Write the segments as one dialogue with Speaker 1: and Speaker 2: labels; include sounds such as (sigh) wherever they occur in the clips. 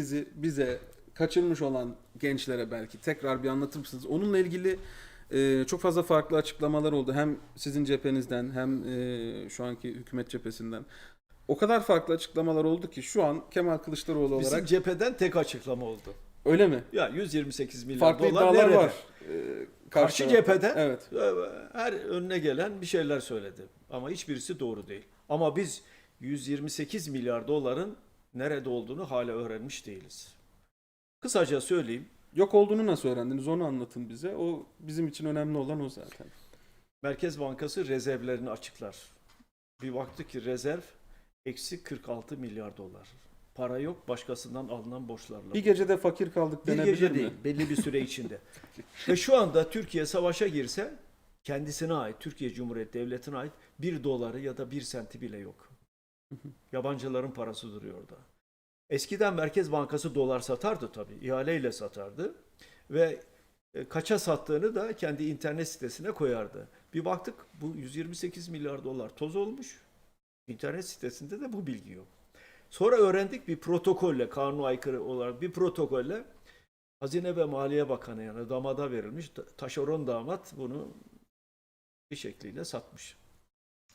Speaker 1: bizi bize kaçırmış olan gençlere belki tekrar bir anlatır mısınız? Onunla ilgili e, çok fazla farklı açıklamalar oldu. Hem sizin cephenizden hem e, şu anki hükümet cephesinden. O kadar farklı açıklamalar oldu ki şu an Kemal Kılıçdaroğlu
Speaker 2: Bizim
Speaker 1: olarak
Speaker 2: cepheden tek açıklama oldu.
Speaker 1: öyle mi?
Speaker 2: Ya 128 milyar
Speaker 1: Farklı
Speaker 2: dolar
Speaker 1: iddialar
Speaker 2: nerede?
Speaker 1: var. e,
Speaker 2: Karşı
Speaker 1: tarafta. Evet.
Speaker 2: her önüne gelen bir şeyler söyledi. Ama hiçbirisi doğru değil. Ama biz 128 milyar doların nerede olduğunu hala öğrenmiş değiliz. Kısaca söyleyeyim.
Speaker 1: Yok olduğunu nasıl öğrendiniz? Onu anlatın bize. O bizim için önemli olan o zaten.
Speaker 2: Merkez Bankası rezervlerini açıklar. Bir baktı ki rezerv eksi 46 milyar dolar. Para yok başkasından alınan borçlarla.
Speaker 1: Bir gecede fakir kaldık
Speaker 2: Bir
Speaker 1: denebilir
Speaker 2: gece
Speaker 1: mi?
Speaker 2: değil, belli bir süre içinde. Ve şu anda Türkiye savaşa girse kendisine ait, Türkiye Cumhuriyeti Devleti'ne ait bir doları ya da bir senti bile yok. Yabancıların parası duruyor orada. Eskiden Merkez Bankası dolar satardı tabii, ihaleyle satardı ve e, kaça sattığını da kendi internet sitesine koyardı. Bir baktık bu 128 milyar dolar toz olmuş. İnternet sitesinde de bu bilgi yok. Sonra öğrendik bir protokolle, kanuna aykırı olarak bir protokolle Hazine ve Maliye Bakanı yani damada verilmiş. Ta- Taşeron damat bunu bir şekliyle satmış.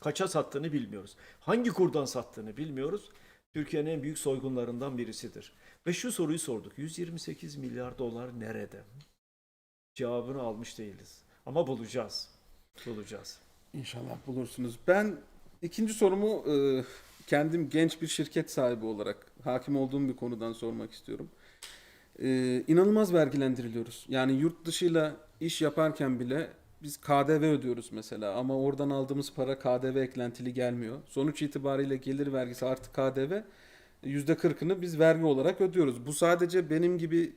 Speaker 2: Kaça sattığını bilmiyoruz. Hangi kurdan sattığını bilmiyoruz. Türkiye'nin en büyük soygunlarından birisidir. Ve şu soruyu sorduk. 128 milyar dolar nerede? Cevabını almış değiliz. Ama bulacağız. Bulacağız.
Speaker 1: İnşallah bulursunuz. Ben ikinci sorumu e, kendim genç bir şirket sahibi olarak hakim olduğum bir konudan sormak istiyorum. E, inanılmaz vergilendiriliyoruz. Yani yurt dışıyla iş yaparken bile biz KDV ödüyoruz mesela ama oradan aldığımız para KDV eklentili gelmiyor. Sonuç itibariyle gelir vergisi artı KDV %40'ını biz vergi olarak ödüyoruz. Bu sadece benim gibi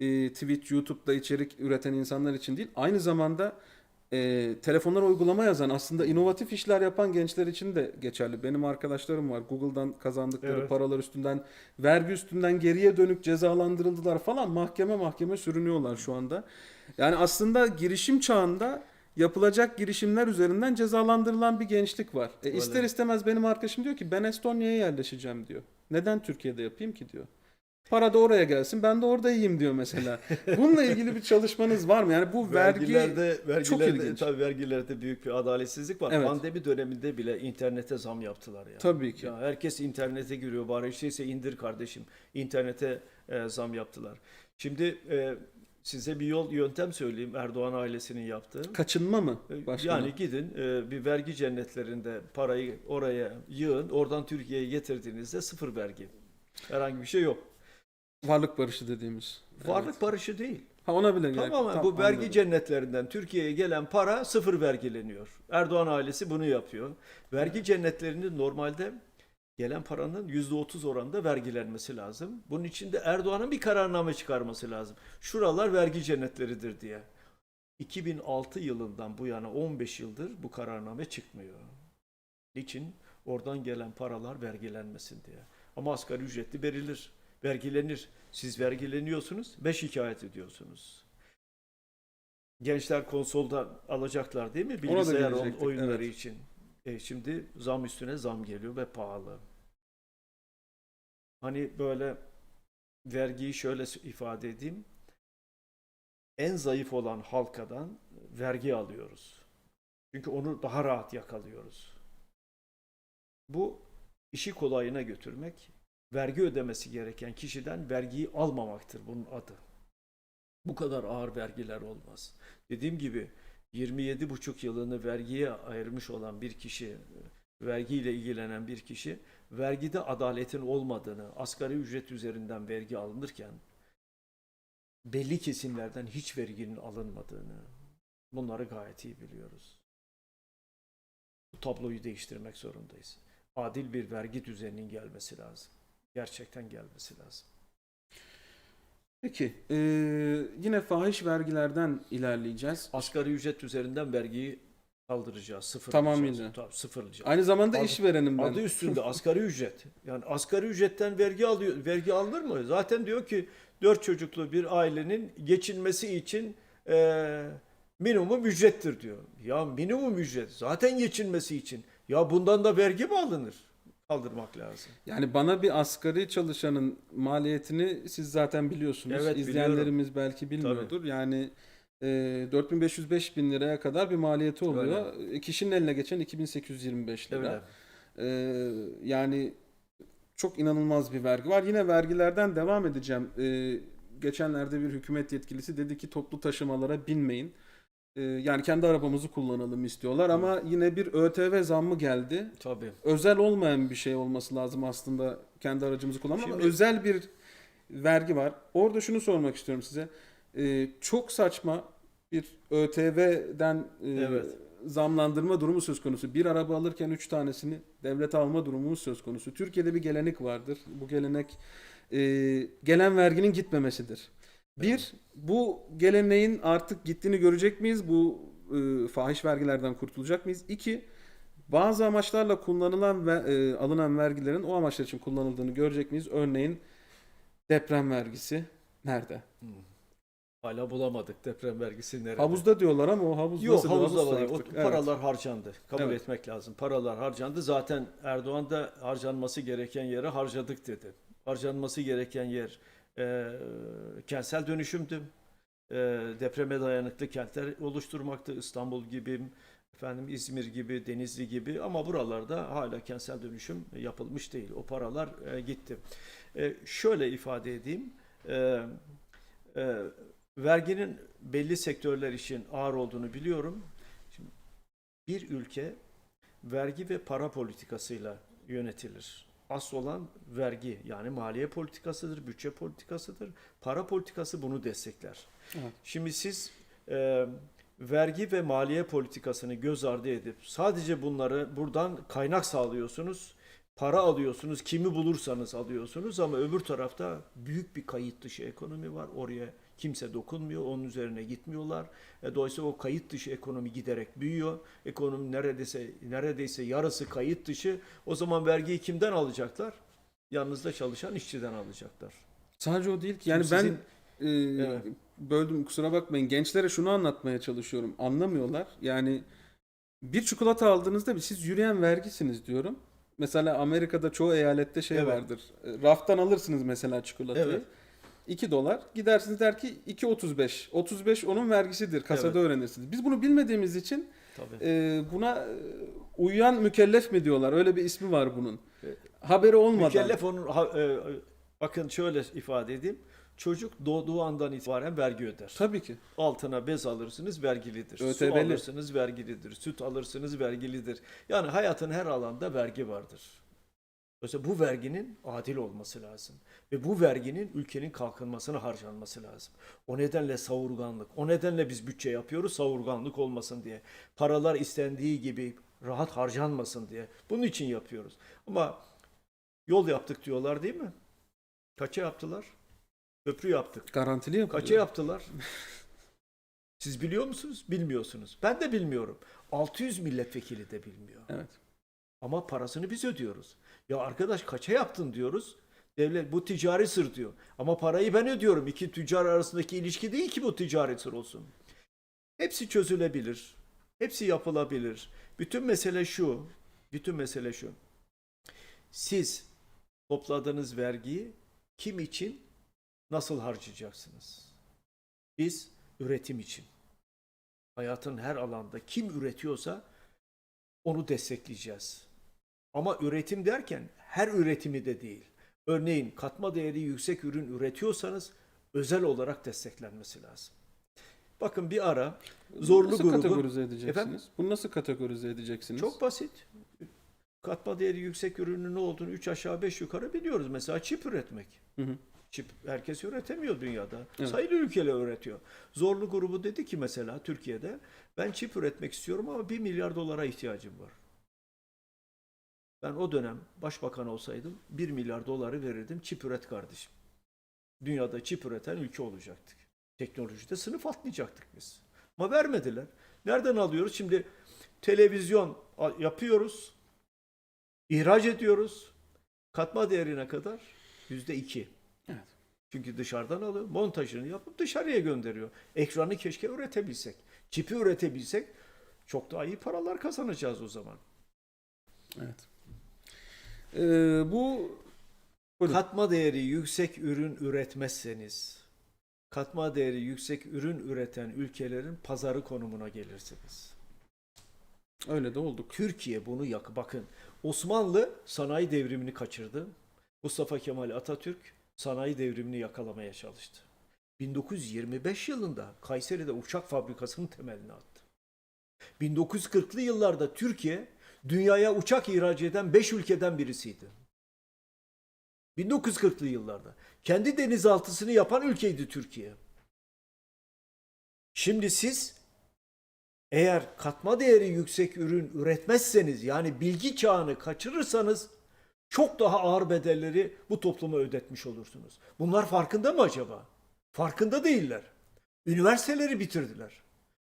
Speaker 1: e, Twitch, YouTube'da içerik üreten insanlar için değil. Aynı zamanda e, telefonlara uygulama yazan aslında inovatif işler yapan gençler için de geçerli. Benim arkadaşlarım var. Google'dan kazandıkları
Speaker 2: Evet.
Speaker 1: paralar üstünden vergi üstünden geriye dönük cezalandırıldılar falan. Mahkeme mahkeme sürünüyorlar şu anda. Yani aslında girişim çağında yapılacak girişimler üzerinden cezalandırılan bir gençlik var. E, ister istemez benim arkadaşım diyor ki ben Estonya'ya yerleşeceğim diyor. Neden Türkiye'de yapayım ki diyor. Para da oraya gelsin ben de orada yiyeyim diyor mesela. (laughs) Bununla ilgili bir çalışmanız var mı? Yani bu vergi
Speaker 2: vergilerde, vergilerde
Speaker 1: ilginç.
Speaker 2: tabii vergilerde büyük bir adaletsizlik var.
Speaker 1: Evet.
Speaker 2: Pandemi döneminde bile internete zam yaptılar ya.
Speaker 1: Tabii ki.
Speaker 2: Ya herkes internete giriyor. Bari şeyse indir kardeşim. İnternete e, zam yaptılar. Şimdi e, size bir yol yöntem söyleyeyim Erdoğan ailesinin yaptığı.
Speaker 1: kaçınma mı?
Speaker 2: E,
Speaker 1: Başkanım?
Speaker 2: Yani gidin e, bir vergi cennetlerinde parayı oraya yığın. Oradan Türkiye'ye getirdiğinizde sıfır vergi. Herhangi bir şey yok.
Speaker 1: Varlık barışı dediğimiz.
Speaker 2: Varlık
Speaker 1: Evet.
Speaker 2: barışı değil.
Speaker 1: Ha ona bile gerek.
Speaker 2: Tamamen
Speaker 1: Tamam,
Speaker 2: bu vergi
Speaker 1: anladım.
Speaker 2: cennetlerinden Türkiye'ye gelen para sıfır vergileniyor. Erdoğan ailesi bunu yapıyor. Vergi cennetlerinin normalde gelen paranın %30 oranında vergilenmesi lazım. Bunun için de Erdoğan'ın bir kararname çıkarması lazım. Şuralar vergi cennetleridir diye. 2006 yılından bu yana 15 yıldır bu kararname çıkmıyor. Niçin? Oradan gelen paralar vergilenmesin diye. Ama asgari ücretli verilir, vergilenir. Siz vergileniyorsunuz ve şikayet ediyorsunuz. Gençler konsolda alacaklar değil mi? Bilgisayar oyunları
Speaker 1: evet.
Speaker 2: için. E şimdi zam üstüne zam geliyor ve pahalı. Hani böyle vergiyi şöyle ifade edeyim. En zayıf olan halkadan vergi alıyoruz. Çünkü onu daha rahat yakalıyoruz. Bu işi kolayına götürmek, vergi ödemesi gereken kişiden vergiyi almamaktır bunun adı. Bu kadar ağır vergiler olmaz. Dediğim gibi 27,5 yılını vergiye ayırmış olan bir kişi, vergiyle ilgilenen bir kişi, vergide adaletin olmadığını, asgari ücret üzerinden vergi alınırken belli kesimlerden hiç verginin alınmadığını, bunları gayet iyi biliyoruz. Bu tabloyu değiştirmek zorundayız. Adil bir vergi düzeninin gelmesi lazım. Gerçekten gelmesi lazım.
Speaker 1: Peki. e, yine fahiş vergilerden ilerleyeceğiz.
Speaker 2: Asgari ücret üzerinden vergiyi kaldıracağız, sıfırlayacağız.
Speaker 1: Tamamıyla.
Speaker 2: Tabii sıfırlayacağız.
Speaker 1: Aynı zamanda
Speaker 2: Adı-
Speaker 1: işverenim ben.
Speaker 2: Adı üstünde asgari ücret. Yani asgari ücretten vergi alıyor, vergi alınır mı? Zaten diyor ki dört çocuklu bir ailenin geçinmesi için eee, minimum ücrettir diyor. Ya minimum ücret zaten geçinmesi için. Ya bundan da vergi mi alınır? kaldırmak lazım.
Speaker 1: Yani bana bir asgari çalışanın maliyetini siz zaten biliyorsunuz.
Speaker 2: Evet,
Speaker 1: İzleyenlerimiz belki bilmiyordur. Yani e, 4500-5000 liraya kadar bir maliyeti oluyor. E, Kişinin eline geçen 2825 lira.
Speaker 2: Öyle.
Speaker 1: Ee, yani çok inanılmaz bir vergi var. Yine vergilerden devam edeceğim. Ee, geçenlerde bir hükümet yetkilisi dedi ki toplu taşımalara binmeyin. Ee, yani kendi arabamızı kullanalım istiyorlar ama yine bir ÖTV zammı geldi.
Speaker 2: Tabii.
Speaker 1: Özel olmayan bir şey olması lazım aslında kendi aracımızı kullanmak ama
Speaker 2: Şimdi-
Speaker 1: özel bir vergi var. Orada şunu sormak istiyorum size. Ee, çok saçma bir ÖTV'den e,
Speaker 2: Evet.
Speaker 1: zamlandırma durumu söz konusu. Bir araba alırken üç tanesini devlete alma durumumuz söz konusu. Türkiye'de bir gelenek vardır. Bu gelenek e, gelen verginin gitmemesidir. Bir, bu geleneğin artık gittiğini görecek miyiz? Bu e, fahiş vergilerden kurtulacak mıyız? İki, bazı amaçlarla kullanılan ve e, alınan vergilerin o amaçlar için kullanıldığını görecek miyiz? Örneğin deprem vergisi nerede?
Speaker 2: Hala bulamadık deprem vergisi nerede?
Speaker 1: Havuzda diyorlar ama o havuz
Speaker 2: Yok
Speaker 1: nasıl bir
Speaker 2: havuzda var. O?
Speaker 1: Evet.
Speaker 2: paralar harcandı. Kabul
Speaker 1: Evet.
Speaker 2: etmek lazım. Paralar harcandı. Zaten Erdoğan da harcanması gereken yere harcadık dedi. Harcanması gereken yer e, kentsel dönüşümdü. E, depreme dayanıklı kentler oluşturmaktı. İstanbul gibi, efendim İzmir gibi, Denizli gibi ama buralarda hala kentsel dönüşüm yapılmış değil. O paralar e, gitti. E, şöyle ifade edeyim. E, e, verginin belli sektörler için ağır olduğunu biliyorum. Şimdi bir ülke vergi ve para politikasıyla yönetilir. Asıl olan vergi yani maliye politikasıdır, bütçe politikasıdır. Para politikası bunu destekler.
Speaker 1: Evet.
Speaker 2: Şimdi siz e, vergi ve maliye politikasını göz ardı edip sadece bunları buradan kaynak sağlıyorsunuz. Para alıyorsunuz, kimi bulursanız alıyorsunuz ama öbür tarafta büyük bir kayıt dışı ekonomi var. Oraya kimse dokunmuyor, onun üzerine gitmiyorlar. E, dolayısıyla o kayıt dışı ekonomi giderek büyüyor. Ekonomi neredeyse neredeyse yarısı kayıt dışı. O zaman vergiyi kimden alacaklar? Yanınızda çalışan işçiden alacaklar.
Speaker 1: Sadece o değil ki. Yani
Speaker 2: Şimdi
Speaker 1: ben
Speaker 2: sizin-
Speaker 1: e,
Speaker 2: Evet.
Speaker 1: böldüm kusura bakmayın. Gençlere şunu anlatmaya çalışıyorum. Anlamıyorlar. Yani bir çikolata aldığınızda siz yürüyen vergisiniz diyorum. Mesela Amerika'da çoğu eyalette şey
Speaker 2: Evet.
Speaker 1: vardır. E, Raftan alırsınız mesela çikolatayı.
Speaker 2: Evet.
Speaker 1: 2 dolar. Gidersiniz der ki 2.35. 35 onun vergisidir. Kasada
Speaker 2: Evet.
Speaker 1: öğrenirsiniz. Biz bunu bilmediğimiz için
Speaker 2: Tabii.
Speaker 1: e, buna e, uyan mükellef mi diyorlar? Öyle bir ismi var bunun.
Speaker 2: Evet.
Speaker 1: Haberi olmadan.
Speaker 2: Mükellef onun ha- e, bakın şöyle ifade edeyim. Çocuk doğduğu andan itibaren vergi öder.
Speaker 1: Tabii ki.
Speaker 2: Altına bez alırsınız vergilidir. Su
Speaker 1: ÖTV'li.
Speaker 2: alırsınız vergilidir. Süt alırsınız vergilidir. Yani hayatın her alanda vergi vardır. Dolayısıyla bu verginin adil olması lazım. Ve bu verginin ülkenin kalkınmasına harcanması lazım. O nedenle savurganlık, o nedenle biz bütçe yapıyoruz savurganlık olmasın diye. Paralar istendiği gibi rahat harcanmasın diye. Bunun için yapıyoruz. Ama yol yaptık diyorlar değil mi? Kaça yaptılar? Köprü yaptık.
Speaker 1: Garantili yapılıyor.
Speaker 2: Kaça yaptılar? (laughs) Siz biliyor musunuz? Bilmiyorsunuz. Ben de bilmiyorum. 600 milletvekili de bilmiyor.
Speaker 1: Evet.
Speaker 2: Ama parasını biz ödüyoruz. Ya arkadaş kaça yaptın diyoruz. Devlet bu ticari sır diyor. Ama parayı ben ödüyorum. İki tüccar arasındaki ilişki değil ki bu ticari sır olsun. Hepsi çözülebilir. Hepsi yapılabilir. Bütün mesele şu. Bütün mesele şu. Siz topladığınız vergiyi kim için nasıl harcayacaksınız? Biz üretim için. Hayatın her alanda kim üretiyorsa onu destekleyeceğiz. Ama üretim derken her üretimi de değil. Örneğin katma değeri yüksek ürün üretiyorsanız özel olarak desteklenmesi lazım. Bakın bir ara zorlu
Speaker 1: nasıl
Speaker 2: grubu
Speaker 1: kategorize edeceksiniz?
Speaker 2: Efendim?
Speaker 1: Bunu nasıl kategorize edeceksiniz?
Speaker 2: çok basit. Katma değeri yüksek ürünün ne olduğunu 3 aşağı 5 yukarı biliyoruz. Mesela çip üretmek.
Speaker 1: Hı hı.
Speaker 2: Çip herkes üretemiyor dünyada.
Speaker 1: Evet.
Speaker 2: Sayılı ülkeler üretiyor. Zorlu grubu dedi ki mesela Türkiye'de ben çip üretmek istiyorum ama 1 milyar dolara ihtiyacım var. Ben o dönem başbakan olsaydım 1 milyar doları verirdim çip üret kardeşim. Dünyada çip üreten ülke olacaktık. Teknolojide sınıf atlayacaktık biz. Ama vermediler. Nereden alıyoruz? Şimdi televizyon yapıyoruz. ihraç ediyoruz. Katma değerine kadar yüzde iki.
Speaker 1: Evet.
Speaker 2: Çünkü dışarıdan alıyor. Montajını yapıp dışarıya gönderiyor. Ekranı keşke üretebilsek. Çipi üretebilsek çok daha iyi paralar kazanacağız o zaman.
Speaker 1: Evet. Ee, bu Buyurun.
Speaker 2: Katma değeri yüksek ürün üretmezseniz, katma değeri yüksek ürün üreten ülkelerin pazarı konumuna gelirsiniz.
Speaker 1: öyle de olduk.
Speaker 2: Türkiye bunu yak. Bakın Osmanlı sanayi devrimini kaçırdı. Mustafa Kemal Atatürk sanayi devrimini yakalamaya çalıştı. 1925 yılında Kayseri'de uçak fabrikasının temelini attı. 1940'lı yıllarda Türkiye dünyaya uçak ihraç eden 5 ülkeden birisiydi. 1940'lı yıllarda. Kendi denizaltısını yapan ülkeydi Türkiye. Şimdi siz eğer katma değeri yüksek ürün üretmezseniz yani bilgi çağını kaçırırsanız çok daha ağır bedelleri bu topluma ödetmiş olursunuz. Bunlar farkında mı acaba? Farkında değiller. Üniversiteleri bitirdiler.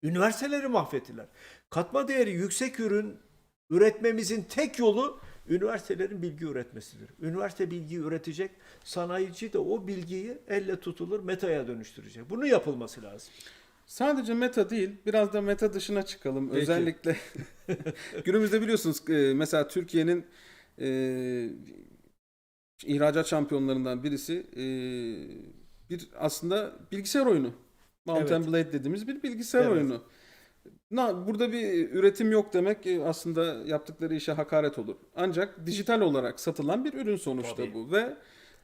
Speaker 2: Üniversiteleri mahvettiler. Katma değeri yüksek ürün üretmemizin tek yolu üniversitelerin bilgi üretmesidir. Üniversite bilgi üretecek, sanayici de o bilgiyi elle tutulur metaya dönüştürecek. Bunun yapılması lazım.
Speaker 1: Sadece meta değil, biraz da meta dışına çıkalım.
Speaker 2: Peki.
Speaker 1: Özellikle (laughs) günümüzde biliyorsunuz e, mesela Türkiye'nin e, ihracat şampiyonlarından birisi e, bir aslında bilgisayar oyunu. Mount and
Speaker 2: Evet.
Speaker 1: Blade dediğimiz bir bilgisayar
Speaker 2: Evet.
Speaker 1: oyunu. Na, burada bir üretim yok demek e, aslında yaptıkları işe hakaret olur. Ancak dijital olarak satılan bir ürün sonuçta
Speaker 2: Tabii.
Speaker 1: bu ve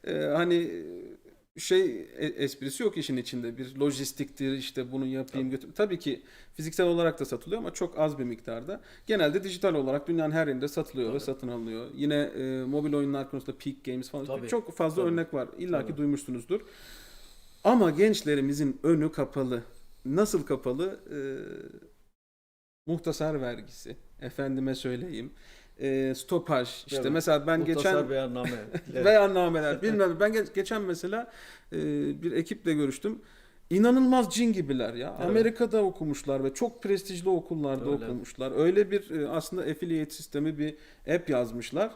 Speaker 1: e, hani e, şey e- esprisi yok işin içinde. Bir lojistiktir işte bunu yapayım götür. Tabii ki fiziksel olarak da satılıyor ama çok az bir miktarda. Genelde dijital olarak dünyanın her yerinde satılıyor ve
Speaker 2: Tabii.
Speaker 1: satın alınıyor. Yine e, mobil oyunlar konusunda Peak Games falan
Speaker 2: Tabii.
Speaker 1: çok fazla
Speaker 2: Tabii.
Speaker 1: örnek var. İlla ki duymuşsunuzdur. Ama gençlerimizin önü kapalı. Nasıl kapalı? Ee, muhtasar vergisi. Efendime söyleyeyim. Ee, stopaj. İşte
Speaker 2: Evet.
Speaker 1: mesela ben
Speaker 2: Muhtasar
Speaker 1: geçen
Speaker 2: beyanname. (laughs) Evet.
Speaker 1: beyannameler bilmem ben ge- geçen mesela e, bir ekiple görüştüm. İnanılmaz cin gibiler ya.
Speaker 2: Evet.
Speaker 1: Amerika'da okumuşlar ve çok prestijli okullarda
Speaker 2: Öyle.
Speaker 1: okumuşlar. Öyle bir e, aslında affiliate sistemi bir app yazmışlar.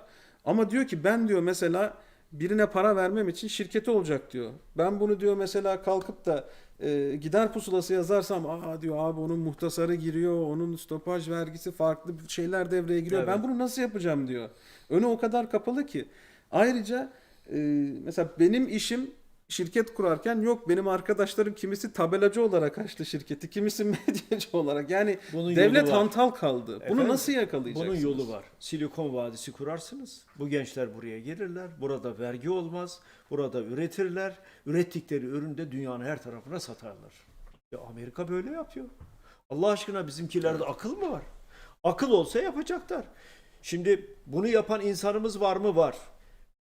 Speaker 1: Ama diyor ki ben diyor mesela birine para vermem için şirketi olacak diyor. Ben bunu diyor mesela kalkıp da e, gider pusulası yazarsam aa diyor abi onun muhtasarı giriyor, onun stopaj vergisi farklı şeyler devreye giriyor.
Speaker 2: Evet.
Speaker 1: Ben bunu nasıl yapacağım diyor. Önü o kadar kapalı ki. Ayrıca e, mesela benim işim şirket kurarken yok benim arkadaşlarım kimisi tabelacı olarak açtı şirketi, kimisi (laughs) medyacı olarak. Yani
Speaker 2: Bunun
Speaker 1: devlet hantal kaldı. Bunu
Speaker 2: Efendim,
Speaker 1: nasıl yakalayacaksınız?
Speaker 2: Bunun yolu var. Silikon Vadisi kurarsınız. Bu gençler buraya gelirler. Burada vergi olmaz. Burada üretirler. Ürettikleri ürünü de dünyanın her tarafına satarlar. Ya Amerika böyle yapıyor. Allah aşkına bizimkilerde akıl mı var? Akıl olsa yapacaklar. Şimdi bunu yapan insanımız var mı? Var.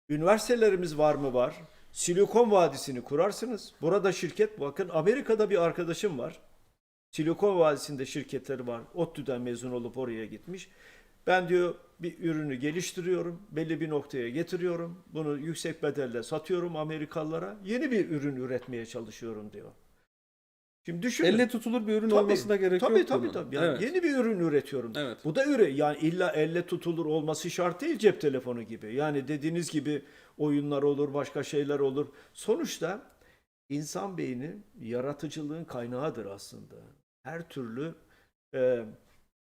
Speaker 2: Üniversitelerimiz var mı? Var. Silikon Vadisi'ni kurarsınız. Burada şirket bakın Amerika'da bir arkadaşım var. Silikon Vadisi'nde şirketleri var. ODTÜ'den mezun olup oraya gitmiş. Ben diyor bir ürünü geliştiriyorum, belli bir noktaya getiriyorum. Bunu yüksek bedelle satıyorum Amerikalılara. Yeni bir ürün üretmeye çalışıyorum diyor. Şimdi düşünün.
Speaker 1: Elle tutulur bir ürün
Speaker 2: Tabii,
Speaker 1: olmasına gerek
Speaker 2: tabii,
Speaker 1: yok
Speaker 2: tabii,
Speaker 1: bunun.
Speaker 2: tabii. Yani
Speaker 1: Evet.
Speaker 2: Yeni bir ürün üretiyorum.
Speaker 1: Evet.
Speaker 2: Bu da üre yani illa elle tutulur olması şart değil cep telefonu gibi. Yani dediğiniz gibi oyunlar olur, başka şeyler olur. Sonuçta insan beyni yaratıcılığın kaynağıdır aslında. Her türlü e,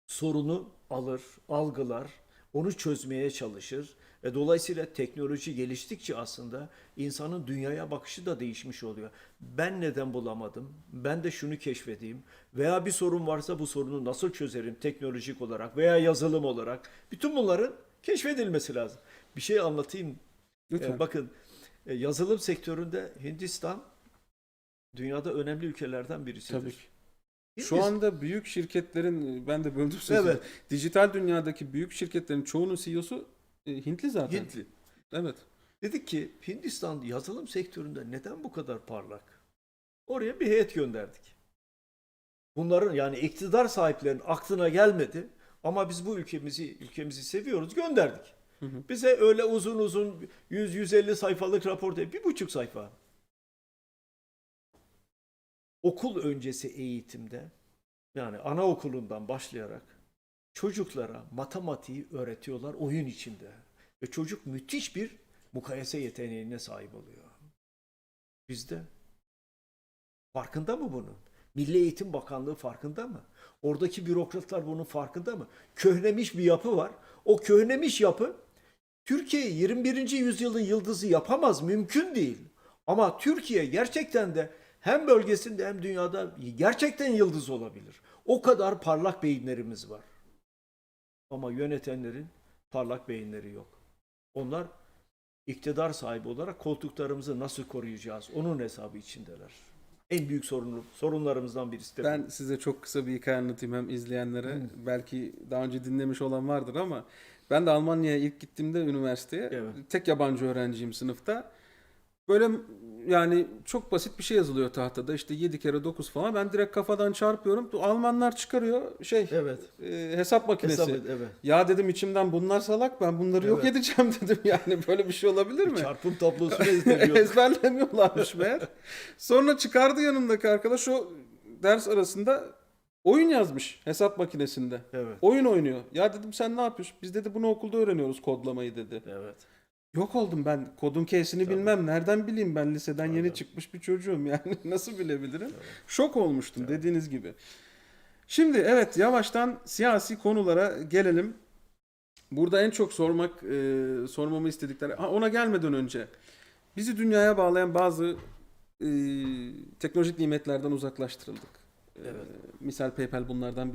Speaker 2: sorunu alır, algılar, onu çözmeye çalışır. Ve dolayısıyla teknoloji geliştikçe aslında insanın dünyaya bakışı da değişmiş oluyor. Ben neden bulamadım? Ben de şunu keşfedeyim. Veya bir sorun varsa bu sorunu nasıl çözerim teknolojik olarak veya yazılım olarak. Bütün bunların keşfedilmesi lazım. Bir şey anlatayım.
Speaker 1: Lütfen.
Speaker 2: Ee, bakın e, yazılım sektöründe Hindistan dünyada önemli ülkelerden birisidir.
Speaker 1: Tabii ki. Şu
Speaker 2: Hindistan-
Speaker 1: anda büyük şirketlerin ben de böldüm sözü.
Speaker 2: Evet.
Speaker 1: Dijital dünyadaki büyük şirketlerin çoğunun CEO'su e, Hintli zaten.
Speaker 2: Hintli.
Speaker 1: Evet.
Speaker 2: Dedik ki Hindistan yazılım sektöründe neden bu kadar parlak? Oraya bir heyet gönderdik. Bunların yani iktidar sahiplerinin aklına gelmedi ama biz bu ülkemizi ülkemizi seviyoruz gönderdik.
Speaker 1: Hı hı.
Speaker 2: Bize öyle uzun uzun 100-150 sayfalık rapor değil bir buçuk sayfa. Okul öncesi eğitimde yani anaokulundan başlayarak çocuklara matematiği öğretiyorlar oyun içinde. Ve çocuk müthiş bir mukayese yeteneğine sahip oluyor. Bizde. Farkında mı bunun? Milli Eğitim Bakanlığı farkında mı? Oradaki bürokratlar bunun farkında mı? Köhnemiş bir yapı var. O köhnemiş yapı Türkiye 21. yüzyılın yıldızı yapamaz, mümkün değil. Ama Türkiye gerçekten de hem bölgesinde hem dünyada gerçekten yıldız olabilir. O kadar parlak beyinlerimiz var. Ama yönetenlerin parlak beyinleri yok. Onlar iktidar sahibi olarak koltuklarımızı nasıl koruyacağız? Onun hesabı içindeler. En büyük sorunu, sorunlarımızdan birisi de bu.
Speaker 1: Ben size çok kısa bir hikaye anlatayım hem izleyenlere. Belki daha önce dinlemiş olan vardır ama ben de Almanya'ya ilk gittiğimde üniversiteye
Speaker 2: Evet.
Speaker 1: tek yabancı öğrenciyim sınıfta. Böyle yani çok basit bir şey yazılıyor tahtada. İşte 7 kere 9 falan. Ben direkt kafadan çarpıyorum. Almanlar çıkarıyor şey
Speaker 2: Evet.
Speaker 1: e, hesap makinesi.
Speaker 2: Hesap et, evet.
Speaker 1: Ya dedim içimden bunlar salak ben bunları yok
Speaker 2: Evet.
Speaker 1: edeceğim (laughs) dedim yani böyle bir şey olabilir mi?
Speaker 2: Çarpım tablosunu. (laughs)
Speaker 1: Ezberlemiyorlarmış meğer. Sonra çıkardı yanımdaki arkadaş o ders arasında oyun yazmış hesap makinesinde.
Speaker 2: evet.
Speaker 1: Oyun oynuyor. Ya dedim sen ne yapıyorsun? Biz dedi bunu okulda öğreniyoruz kodlamayı dedi.
Speaker 2: Evet.
Speaker 1: Yok oldum ben kodun
Speaker 2: Tabii.
Speaker 1: bilmem. Nereden bileyim ben liseden yeni
Speaker 2: Tabii.
Speaker 1: çıkmış bir çocuğum yani (laughs) nasıl bilebilirim?
Speaker 2: Evet.
Speaker 1: Şok olmuştum dediğiniz gibi. Şimdi evet yavaştan siyasi konulara gelelim. Burada en çok sormak e, sormamı istedikleri ha, ona gelmeden önce bizi dünyaya bağlayan bazı e, teknolojik nimetlerden uzaklaştırıldık. E,
Speaker 2: Evet.
Speaker 1: misal PayPal bunlardan biri.